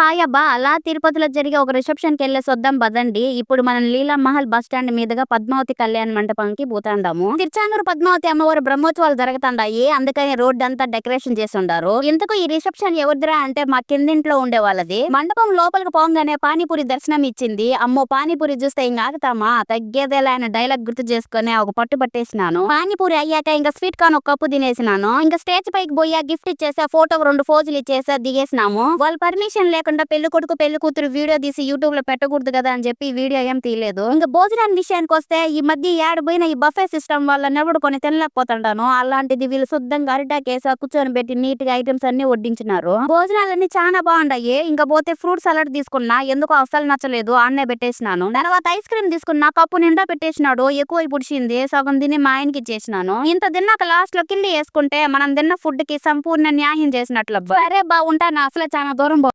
Hi అబ్బా. అలా తిరుపతిలో జరిగే ఒక రిసెప్షన్కి సొద్దం వద్దాం పదండి. ఇప్పుడు మనం లీలా మహల్ బస్ స్టాండ్ మీదుగా పద్మావతి కళ్యాణ మండపంకి పోతాండాము. తిరుచాంగూరు పద్మావతి అమ్మవారి బ్రహ్మోత్సవాలు జరుగుతాండాయి. అందుకని రోడ్ అంతా డెకరేషన్ చేసి ఉండారు ఇంతకు ఈ రిసెప్షన్ ఎవరిదిరా అంటే మా కిందింట్లో ఉండే వాళ్ళది మండపం లోపలికి పోగానే పానీపూరి దర్శనం ఇచ్చింది. అమ్మో పానీపూరి చూస్తే ఇంకా ఆగుతామా? తగ్గేదేలా ఆయన డైలాగ్ గుర్తు చేసుకుని ఒక పట్టు పట్టేసినాను. పానీపూరి అయ్యాక ఇంకా స్వీట్ కార్న్ ఒక కప్పు తినేసినాను. ఇంకా స్టేజ్ పైకి పోయా గిఫ్ట్ ఇచ్చేసా ఫోటో రెండు ఫోజులు ఇచ్చేసా దిగేసినాము. వాళ్ళ పర్మిషన్ లేక లేకుండా పెళ్ళి కొడుకు పెళ్ళి కూతురు వీడియో తీసి యూట్యూబ్లో పెట్టకూడదు కదా అని చెప్పి వీడియో ఏం తీయలేదు. ఇంకా భోజనం విషయానికి వస్తే ఈ మధ్య ఏడు పోయిన ఈ బఫే సిస్టమ్ వల్ల నెవడు తినలేకపోతుంటాను. అలాంటిది వీళ్ళు శుద్ధంగా అరిటాకేసా కూర్చొని పెట్టి నీట్గా ఐటమ్స్ అన్ని వడ్డించినారు. భోజనాలన్నీ చాలా బాగుండాయి. ఇంకా పోతే ఫ్రూట్ సలాడ్ తీసుకున్నా ఎందుకో అస్సలు నచ్చలేదు. అన్నే పెట్టేసినాను. తర్వాత ఐస్ క్రీమ్ తీసుకున్నా కప్పు నిండా పెట్టేసినాడు. ఎక్కువ పుడిచింది. సగం తిని మా ఆయనకి ఇచ్చేసినాను. ఇంత తిన్నాక లాస్ట్లో కింద వేసుకుంటే మనం తిన్న ఫుడ్కి సంపూర్ణ న్యాయం చేసినట్లు అరే సరే బా ఉంటాను అసలు చాలా దూరం